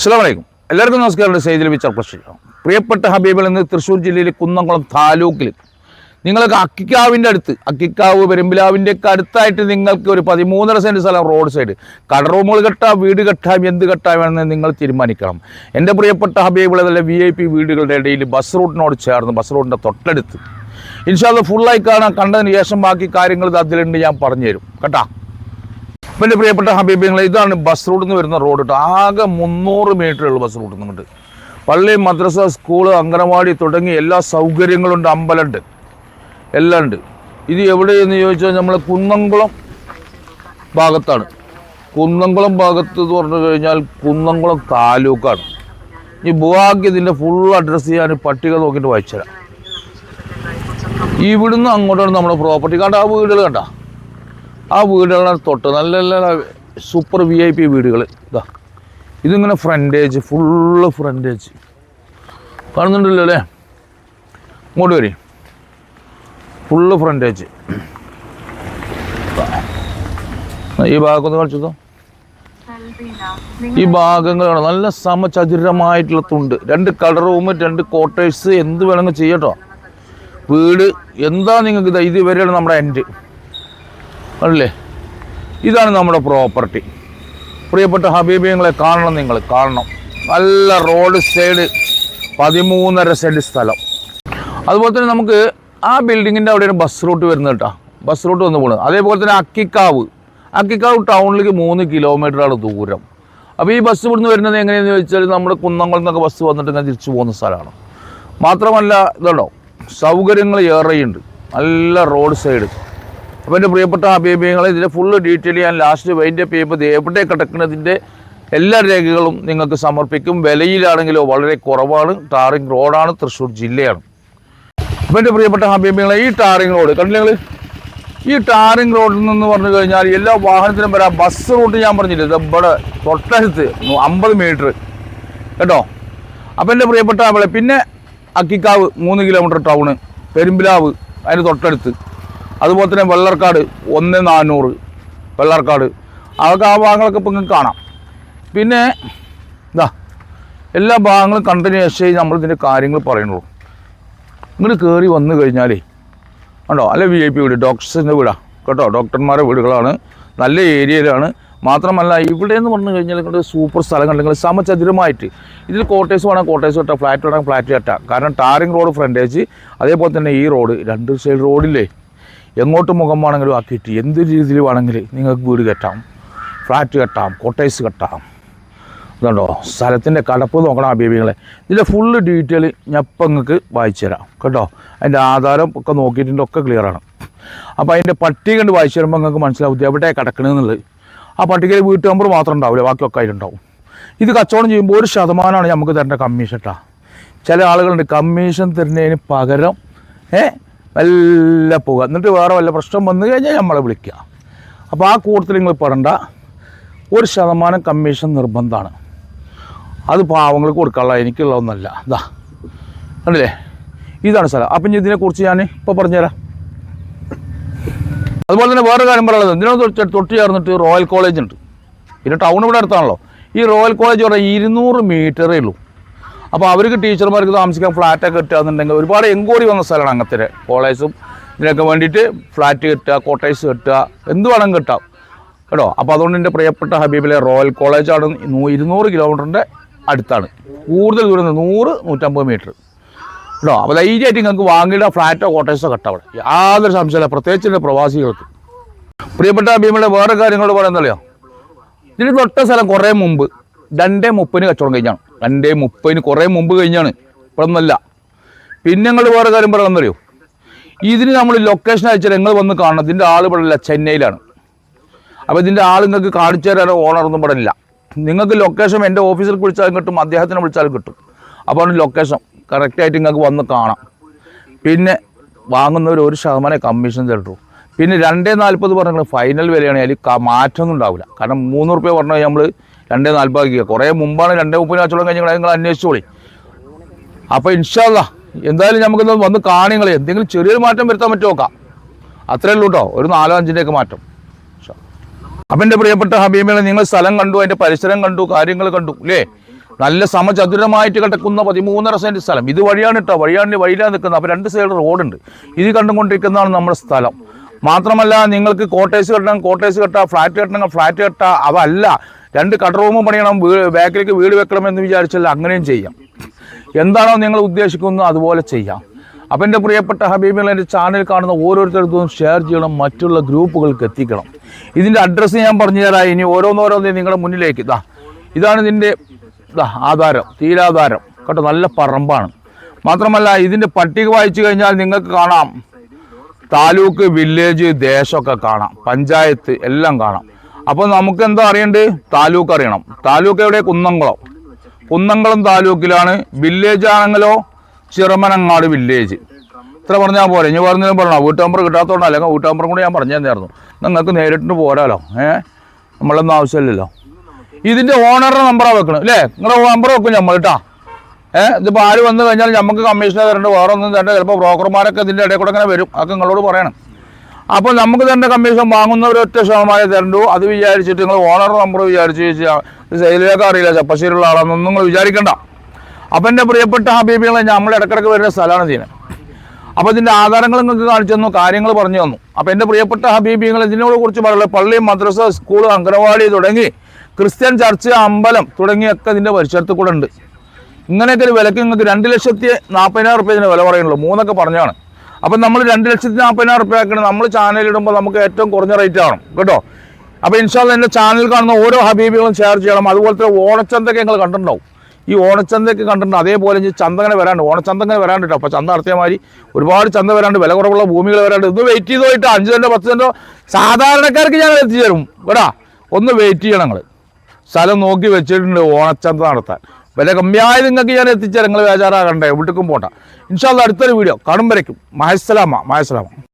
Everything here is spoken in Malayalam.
അസ്സാം വലൈക്കും എല്ലാവർക്കും നമസ്കാരം. സൈദിൽ വിച്ചർ പ്രശ്നം പ്രിയപ്പെട്ട ഹബീബിൽ നിന്ന് തൃശ്ശൂർ ജില്ലയിലെ കുന്നംകുളം താലൂക്കിൽ നിങ്ങൾക്ക് അക്കിക്കാവിന്റെ അടുത്ത് അക്കിക്കാവ് പെരുമ്പിലാവിന്റെ ഒക്കെ അടുത്തായിട്ട് നിങ്ങൾക്ക് ഒരു പതിമൂന്നര സെന്റ് സ്ഥലം റോഡ് സൈഡ്. കട റൂമുകൾ കെട്ടാം വീട് കെട്ടാം എന്ത് കെട്ടാമെന്ന് നിങ്ങൾ തീരുമാനിക്കണം. എന്റെ പ്രിയപ്പെട്ട ഹബീബിളെ വി ഐ പി വീടുകളുടെ ഇടയിൽ ബസ് റൂട്ടിനോട് ചേർന്ന് ബസ് റൂട്ടിന്റെ തൊട്ടടുത്ത്. ഇൻഷാല്ല ഫുള്ളായി കാണാൻ കണ്ടതിന് ശേഷം ബാക്കി കാര്യങ്ങൾ അതിലുണ്ട് ഞാൻ പറഞ്ഞുതരും. കേട്ടാ? എന്റെ പ്രിയപ്പെട്ട ഹബീബിങ്ങളെ ഇതാണ് ബസ് റൂട്ടിൽ നിന്ന് വരുന്ന റോഡ് കേട്ടോ ആകെ മുന്നൂറ് മീറ്റർ ഉള്ളൂ ബസ് റൂട്ടിൽ നിന്നിട്ട് പള്ളി മദ്രസ സ്കൂൾ അംഗനവാടി തുടങ്ങി എല്ലാ സൗകര്യങ്ങളുണ്ട്. അമ്പലമുണ്ട് എല്ലാം ഉണ്ട്. ഇത് എവിടെയെന്ന് ചോദിച്ചാൽ നമ്മൾ കുന്നംകുളം ഭാഗത്താണ്. കുന്നംകുളം ഭാഗത്ത് എന്ന് പറഞ്ഞു കഴിഞ്ഞാൽ കുന്നംകുളം താലൂക്കാണ്. ഈ ബുവാക്ക് ഇതിന്റെ ഫുൾ അഡ്രസ്സ് ഞാൻ പട്ടിക നോക്കിയിട്ട് വായിച്ചുതരാം. ഇവിടുന്ന് അങ്ങോട്ടാണ് നമ്മുടെ പ്രോപ്പർട്ടി കണ്ട ആ വീടുകൾ കണ്ട? ആ വീടുകളാണ് തൊട്ട് നല്ല നല്ല സൂപ്പർ വി ഐ പി വീടുകൾ ഇതാ. ഇതിങ്ങനെ ഫ്രണ്ടേജ് ഫുള്ള് ഫ്രണ്ടേജ് കാണുന്നുണ്ടല്ലോ അല്ലേ? ഇങ്ങോട്ട് വരി. ഫുള്ള് ഫ്രണ്ടേജ് ഈ ഭാഗമൊന്ന് കളിച്ചതോ ഈ ഭാഗങ്ങളാണ് നല്ല സമചതുരമായിട്ടുള്ള തുണ്ട്. രണ്ട് കളർ റൂം രണ്ട് ക്വാർട്ടേഴ്സ് എന്ത് വേണമെങ്കിൽ ചെയ്യട്ടോ വീട് എന്താ നിങ്ങൾക്ക് ഇത് ഇതുവരെയാണ് നമ്മുടെ എൻഡ് അല്ലേ? ഇതാണ് നമ്മുടെ പ്രോപ്പർട്ടി. പ്രിയപ്പെട്ട ഹബീബിയങ്ങളെ കാണണം നിങ്ങൾ കാണണം. നല്ല റോഡ് സൈഡ് പതിമൂന്നര സെന്റ് സ്ഥലം. അതുപോലെ തന്നെ നമുക്ക് ആ ബിൽഡിങ്ങിന്റെ അവിടെയാണ് ബസ് റൂട്ട് വരുന്നത് കേട്ടോ. ബസ് റൂട്ട് വന്ന് പോകുന്നത് അതേപോലെ തന്നെ അക്കിക്കാവ്. അക്കിക്കാവ് ടൗണിലേക്ക് മൂന്ന് കിലോമീറ്ററാണ് ദൂരം. അപ്പോൾ ഈ ബസ് ഇവിടുന്ന് വരുന്നത് എങ്ങനെയാണെന്ന് ചോദിച്ചാൽ നമ്മുടെ കുന്നംകുളം നിന്നൊക്കെ ബസ് വന്നിട്ട് ഇങ്ങനെ തിരിച്ചു പോകുന്ന സ്ഥലമാണ്. മാത്രമല്ല ഇതുണ്ടോ? സൗകര്യങ്ങൾ ഏറെയുണ്ട്. നല്ല റോഡ് സൈഡ്. അപ്പോൾ എന്റെ പ്രിയപ്പെട്ട അഭിപ്രായങ്ങൾ ഇതിന്റെ ഫുള്ള് ഡീറ്റെയിൽ ഞാൻ ലാസ്റ്റ് വൈൻഡ് അപ്പ് ചെയ്യുമ്പോൾ എവിടെ കിടക്കുന്നതിന്റെ എല്ലാ രേഖകളും നിങ്ങൾക്ക് സമർപ്പിക്കും. വിലയിലാണെങ്കിലോ വളരെ കുറവാണ്. ടാറിങ് റോഡാണ് തൃശ്ശൂർ ജില്ലയാണ്. അപ്പോൾ എന്റെ പ്രിയപ്പെട്ട ഹബീബികളെ ഈ ടാറിങ് റോഡ് കണ്ടില്ല ഈ ടാറിങ് റോഡിൽ നിന്ന് പറഞ്ഞു കഴിഞ്ഞാൽ എല്ലാ വാഹനത്തിനും വരാം. ബസ് റൂട്ട് ഞാൻ പറഞ്ഞില്ലേ? ഇവിടെ തൊട്ടടുത്ത് അമ്പത് മീറ്റർ കേട്ടോ? അപ്പോൾ എന്റെ പ്രിയപ്പെട്ട അവളെ പിന്നെ അക്കിക്കാവ് മൂന്ന് കിലോമീറ്റർ ടൗണ് പെരുമ്പിലാവ് അതിന് തൊട്ടടുത്ത്. അതുപോലെ തന്നെ വെള്ളർക്കാട് ഒന്ന് നാനൂറ് വെള്ളർക്കാട്. അതൊക്കെ ആ ഭാഗങ്ങളൊക്കെ ഇപ്പം നിങ്ങൾക്ക് കാണാം. പിന്നെ ഇതാ എല്ലാ ഭാഗങ്ങളും കണ്ടിന്യൂസ് ചെയ്ത് നമ്മൾ ഇതിന്റെ കാര്യങ്ങൾ പറയുന്നുള്ളൂ. ഇങ്ങോട്ട് കയറി വന്നു കഴിഞ്ഞാലേ ഉണ്ടോ അല്ല വി ഐ പി വീട് ഡോക്ടേഴ്സിന്റെ വീടാണ് കേട്ടോ ഡോക്ടർമാരുടെ വീടുകളാണ്. നല്ല ഏരിയയിലാണ്. മാത്രമല്ല ഇവിടെ എന്ന് പറഞ്ഞു കഴിഞ്ഞാൽ നിങ്ങളുടെ സൂപ്പർ സ്ഥലം കണ്ടെങ്കിൽ സമചതുരമായിട്ട് ഇതിൽ കോട്ടേഴ്സ് വേണം കോട്ടേഴ്സ് കെട്ടാം ഫ്ലാറ്റ് വേണം ഫ്ലാറ്റ് കെട്ടാം കാരണം ടാറിംഗ് റോഡ് ഫ്രണ്ടേജ് അതേപോലെ തന്നെ ഈ റോഡ് രണ്ട് സൈഡ് റോഡില്ലേ എങ്ങോട്ട് മുഖം വേണമെങ്കിലും ആക്കിയിട്ട് എന്ത് രീതിയിൽ വേണമെങ്കിൽ നിങ്ങൾക്ക് വീട് കെട്ടാം ഫ്ലാറ്റ് കെട്ടാം കോട്ടേഴ്സ് കെട്ടാം. ഇതുണ്ടോ? സ്ഥലത്തിന്റെ കടപ്പ് നോക്കണം അഭിപ്രായങ്ങളെ ഇതിന്റെ ഫുള്ള് ഡീറ്റെയിൽ ഞാൻ ഇപ്പം നിങ്ങൾക്ക് വായിച്ചു തരാം. കേട്ടോ? അതിന്റെ ആധാരം ഒക്കെ നോക്കിയിട്ടുണ്ട് ഒക്കെ ക്ലിയറാണ് അപ്പോൾ അതിന്റെ പട്ടിക കണ്ട് വായിച്ചു തരുമ്പോൾ നിങ്ങൾക്ക് മനസ്സിലാവും എവിടെയാണ് കിടക്കണമെന്നുള്ളത് ആ പട്ടികയിൽ വീട്ടു നമ്പർ മാത്രം ഉണ്ടാവില്ല? ബാക്കിയൊക്കെ അതിലുണ്ടാവും. ഇത് കച്ചവടം ചെയ്യുമ്പോൾ ഒരു ശതമാനമാണ് നമുക്ക് തരേണ്ട കമ്മീഷൻ കേട്ടോ ചില ആളുകളുണ്ട് കമ്മീഷൻ തരുന്നതിന് പകരം ഏ? വല്ല പോകുക എന്നിട്ട് വേറെ വല്ല പ്രശ്നം വന്നു കഴിഞ്ഞാൽ നമ്മളെ വിളിക്കുക അപ്പോൾ ആ കൂട്ടത്തിൽ നിങ്ങൾ പെടണ്ട ഒരു ശതമാനം കമ്മീഷൻ നിർബന്ധമാണ് അത് പാവങ്ങൾക്ക് കൊടുക്കാനുള്ള എനിക്കുള്ളതൊന്നല്ല. ഇതാ കണ്ടില്ലേ? ഇതാണ് സ്ഥലം. അപ്പം ഇതിനെക്കുറിച്ച് ഞാൻ ഇപ്പോൾ പറഞ്ഞുതരാം. അതുപോലെ തന്നെ വേറെ കാര്യം പറയുന്നത് ഇതിനകത്ത് തൊട്ട് ചേർന്നിട്ട് റോയൽ കോളേജ് ഉണ്ട്. പിന്നെ ടൗൺ ഇവിടെ അടുത്താണല്ലോ. ഈ റോയൽ കോളേജ് പറഞ്ഞാൽ ഇരുന്നൂറ് മീറ്ററേ ഉള്ളൂ. അപ്പോൾ അവർക്ക് ടീച്ചർമാർക്ക് താമസിക്കാൻ ഫ്ലാറ്റൊക്കെ കിട്ടുകയെന്നുണ്ടെങ്കിൽ ഒരുപാട് എൻക്വയറി വന്ന സ്ഥലമാണ് അങ്ങനത്തെ കോളേജും. ഇതിനൊക്കെ വേണ്ടിയിട്ട് ഫ്ലാറ്റ് കിട്ടുക കോട്ടേഴ്സ് കിട്ടുക എന്ത് വേണം കിട്ടാം. കേട്ടോ? അപ്പോൾ അതുകൊണ്ട് എന്റെ പ്രിയപ്പെട്ട ഹബീബിലെ റോയൽ കോളേജാണ് ഇരുന്നൂറ് കിലോമീറ്ററിന്റെ അടുത്താണ്. കൂടുതൽ ദൂരം നൂറ് നൂറ്റമ്പത് മീറ്റർ. കേട്ടോ? അപ്പോൾ ധൈര്യമായിട്ട് നിങ്ങൾക്ക് വാങ്ങിയിട. ഫ്ലാറ്റോ കോട്ടേഴ്സോ കെട്ടാം അവിടെ. യാതൊരു സംശയമില്ല പ്രത്യേകിച്ച് എന്റെ പ്രവാസികൾക്ക്. പ്രിയപ്പെട്ട ഹബീബിലെ വേറെ കാര്യങ്ങൾ പറയുന്നല്ലോ ഇതിന് തൊട്ട സ്ഥലം കുറേ മുമ്പ്. രണ്ടേ മുപ്പതിന് കച്ചവടം കഴിഞ്ഞാണ്. രണ്ടേ മുപ്പതിന് കുറേ മുമ്പ് കഴിഞ്ഞാണ്. ഇപ്പോഴൊന്നല്ല. പിന്നെ ഞങ്ങൾ വേറെ കാര്യം പറയണമെന്നറിയോ ഇതിന് നമ്മൾ ലൊക്കേഷൻ അയച്ചാൽ നിങ്ങൾ വന്ന് കാണണം. ഇതിന്റെ ആൾ ഇവിടെ ഇല്ല ചെന്നൈയിലാണ്. അപ്പോൾ ഇതിന്റെ ആൾ നിങ്ങൾക്ക് കാണിച്ചു തരാനോ ഓണറൊന്നും ഇവിടെ ഇല്ല. നിങ്ങൾക്ക് ലൊക്കേഷൻ എന്റെ ഓഫീസിൽ വിളിച്ചാലും കിട്ടും അദ്ദേഹത്തിനെ വിളിച്ചാലും കിട്ടും. അപ്പോൾ ലൊക്കേഷൻ കറക്റ്റായിട്ട് നിങ്ങൾക്ക് വന്ന് കാണാം. പിന്നെ വാങ്ങുന്നവർ ഒരു ശതമാനം കമ്മീഷൻ തരട്ടു പിന്നെ രണ്ടേ നാൽപ്പത് പറഞ്ഞാൽ ഫൈനൽ വിലയാണ് അതിൽ മാറ്റമൊന്നും ഉണ്ടാവില്ല. കാരണം മൂന്ന് റുപ്യ പറഞ്ഞാൽ നമ്മൾ രണ്ടേ നാൽപ്പതാക്കിക്കുക കുറേ മുമ്പാണ് രണ്ടേ മുപ്പതിന് കച്ചവടം കഴിഞ്ഞാൽ നിങ്ങൾ അന്വേഷിച്ചോളി. അപ്പോൾ ഇൻഷാല്ല എന്തായാലും നമുക്കൊന്ന് വന്ന് കാണിങ്ങൾ എന്തെങ്കിലും ചെറിയൊരു മാറ്റം വരുത്താൻ പറ്റുമോ നോക്കാം. അത്രേ ഉള്ളൂ കേട്ടോ ഒരു നാലോ അഞ്ചിന്റെയൊക്കെ മാറ്റം. അപ്പം എന്റെ പ്രിയപ്പെട്ട ഹബീബിനെ നിങ്ങൾ സ്ഥലം കണ്ടു അതിന്റെ പരിസരം കണ്ടു കാര്യങ്ങൾ കണ്ടു അല്ലേ നല്ല സമചതുരമായിട്ട് കിടക്കുന്ന പതിമൂന്നര സെന്റ് സ്ഥലം. ഇത് വഴിയാണ് കേട്ടോ വഴിയാണ് വഴിയിലാണ് നിൽക്കുന്നത്. അപ്പോൾ രണ്ട് സൈഡ് റോഡുണ്ട് ഇത് കണ്ടുകൊണ്ടിരിക്കുന്നതാണ് നമ്മുടെ സ്ഥലം. മാത്രമല്ല നിങ്ങൾക്ക് കോട്ടേഴ്സ് കെട്ടണം കോട്ടേഴ്സ് കെട്ടാം ഫ്ലാറ്റ് കെട്ടണം ഫ്ലാറ്റ് കെട്ടാം അതല്ല. രണ്ട് കട റൂമും പണിയണം ബാക്കിലേക്ക് വീട് വെക്കണം എന്ന് വിചാരിച്ചാൽ അങ്ങനെയും ചെയ്യാം. എന്താണോ നിങ്ങൾ ഉദ്ദേശിക്കുന്നത് അതുപോലെ ചെയ്യാം. അപ്പം എന്റെ പ്രിയപ്പെട്ട ഹബീബികൾ എന്റെ ചാനൽ കാണുന്ന ഓരോരുത്തർക്കും ഷെയർ ചെയ്യണം മറ്റുള്ള ഗ്രൂപ്പുകൾക്ക് എത്തിക്കണം. ഇതിന്റെ അഡ്രസ്സ് ഞാൻ പറഞ്ഞു തരാം. ഇനി ഓരോന്നോരോന്ന് നിങ്ങളുടെ മുന്നിലേക്ക്. ഇതാ ഇതാണ് ഇതിന്റെ ഇതാ ആധാരം തീരാധാരം. കേട്ടോ നല്ല പറമ്പാണ്. മാത്രമല്ല ഇതിന്റെ പട്ടിക വായിച്ചു കഴിഞ്ഞാൽ നിങ്ങൾക്ക് കാണാം. താലൂക്ക് വില്ലേജ് ദേശമൊക്കെ കാണാം. പഞ്ചായത്ത് എല്ലാം കാണാം. അപ്പോൾ നമുക്ക് എന്താ അറിയണ്ടേ താലൂക്ക് അറിയണം. താലൂക്ക് എവിടെ? കുന്നംകുളം. കുന്നംകുളം താലൂക്കിലാണ് വില്ലേജ് ആണെങ്കിലോ ചിറമനങ്ങാട് വില്ലേജ് ഇത്ര പറഞ്ഞാൽ പോരെ. ഇനി പറഞ്ഞാലും പറഞ്ഞോ? വീട്ടമ്പർ കിട്ടാത്തതുകൊണ്ട് അല്ലെങ്കിൽ വീട്ടമ്പറും കൂടി ഞാൻ പറഞ്ഞു തന്നെയായിരുന്നു നിങ്ങൾക്ക് നേരിട്ട് പോരാലോ. ഏ? നമ്മളൊന്നും ആവശ്യമില്ലല്ലോ. ഇതിന്റെ ഓണറുടെ നമ്പറാണ് വെക്കണം. അല്ലേ? നിങ്ങളുടെ നമ്പർ വെക്കും നമ്മൾ കേട്ടാ ഏഹ് ഇതിപ്പോൾ ആര് വന്നു കഴിഞ്ഞാൽ നമുക്ക് കമ്മീഷനെ തരേണ്ട വേറെ ഒന്നും തരേണ്ട. ചിലപ്പോൾ ബ്രോക്കർമാരൊക്കെ ഇതിന്റെ ഇടയിൽ കൂടെ അങ്ങനെ വരും. അതൊക്കെ നിങ്ങളോട് പറയണം. അപ്പോൾ നമുക്ക് തന്നെ കമ്മീഷൻ വാങ്ങുന്നവർ ഒറ്റ ശതമാനം തരണ്ടു. അത് വിചാരിച്ചിട്ട് നിങ്ങൾ ഓണർ നമ്പർ വിചാരിച്ച് സെയിലേക്ക് അറിയില്ല. ചപ്പശ്ശേരിയുള്ള ആളാണെന്നൊന്നും നിങ്ങൾ വിചാരിക്കണ്ട. അപ്പം എന്റെ പ്രിയപ്പെട്ട ഹബീബികളെ നമ്മൾ ഇടക്കിടക്ക് വരുന്ന സ്ഥലമാണ് ചെയ്യുന്നത് അപ്പോൾ ഇതിന്റെ ആധാരങ്ങൾ നിങ്ങൾക്ക് കാണിച്ചു തന്നു കാര്യങ്ങൾ പറഞ്ഞു തന്നു. അപ്പോൾ എന്റെ പ്രിയപ്പെട്ട ഹബീബികൾ ഇതിനോട് കുറിച്ച് പറയുള്ളത് പള്ളി മദ്രസ സ്കൂൾ അംഗനവാടി തുടങ്ങി ക്രിസ്ത്യൻ ചർച്ച് അമ്പലം തുടങ്ങിയൊക്കെ ഇതിന്റെ പരിസരത്ത് കൂടെ ഉണ്ട്. ഇങ്ങനെയൊക്കെ ഒരു വിലക്ക് നിങ്ങൾക്ക് രണ്ട് ലക്ഷത്തി നാൽപ്പതിനായിരം റുപ്യ ഇതിന് വില പറയുള്ളൂ മൂന്നൊക്കെ പറഞ്ഞാണ് അപ്പം നമ്മൾ രണ്ട് ലക്ഷത്തി നാൽപ്പതിനായിരം റുപ്യ ആക്കണം നമ്മൾ ചാനൽ ഇടുമ്പോൾ നമുക്ക് ഏറ്റവും കുറഞ്ഞ റേറ്റ് ആണ്. കേട്ടോ? അപ്പോൾ ഇൻഷാല്ല എന്റെ ചാനൽ കാണുന്ന ഓരോ ഹബീബികളും ഷെയർ ചെയ്യണം. അതുപോലെ അതുപോലത്തെ ഓണച്ചന്തയൊക്കെ നിങ്ങൾ കണ്ടിട്ടുണ്ടാവും. ഈ ഓണച്ചന്തയൊക്കെ കണ്ടിട്ടുണ്ട്. അതേപോലെ ഇനി ചന്തങ്ങനെ വരാണ്ട്. ഓണച്ചന്ത ഇങ്ങനെ വരാണ്ട് കേട്ടോ. അപ്പോൾ ചന്ത നടത്തിയ മാതിരി ഒരുപാട് ചന്ത വരാണ്ട്. വില കുറവുള്ള ഭൂമികൾ വരാണ്ട്. ഇന്ന് വെയിറ്റ് ചെയ്ത് പോയിട്ട് അഞ്ച് സെന്റോ പത്ത് സെന്റോ സാധാരണക്കാർക്ക് ഞാൻ എത്തിച്ചു തരും. കേട്ടാ? ഒന്ന് വെയിറ്റ് ചെയ്യണം നിങ്ങൾ സ്ഥലം നോക്കി വെച്ചിട്ടുണ്ട് ഓണച്ചന്ത നടത്താൻ. വില കമ്മിയായി നിങ്ങൾക്ക് ഞാൻ എത്തിച്ചാൽ നിങ്ങൾ വേചാറാകണ്ടേ വീട്ടിലും പോട്ടെ ഇൻഷാല്ല അടുത്തൊരു വീഡിയോ കാണുമ്പോഴേക്കും. മഹസ്സലാമ മഹസ്സലാമ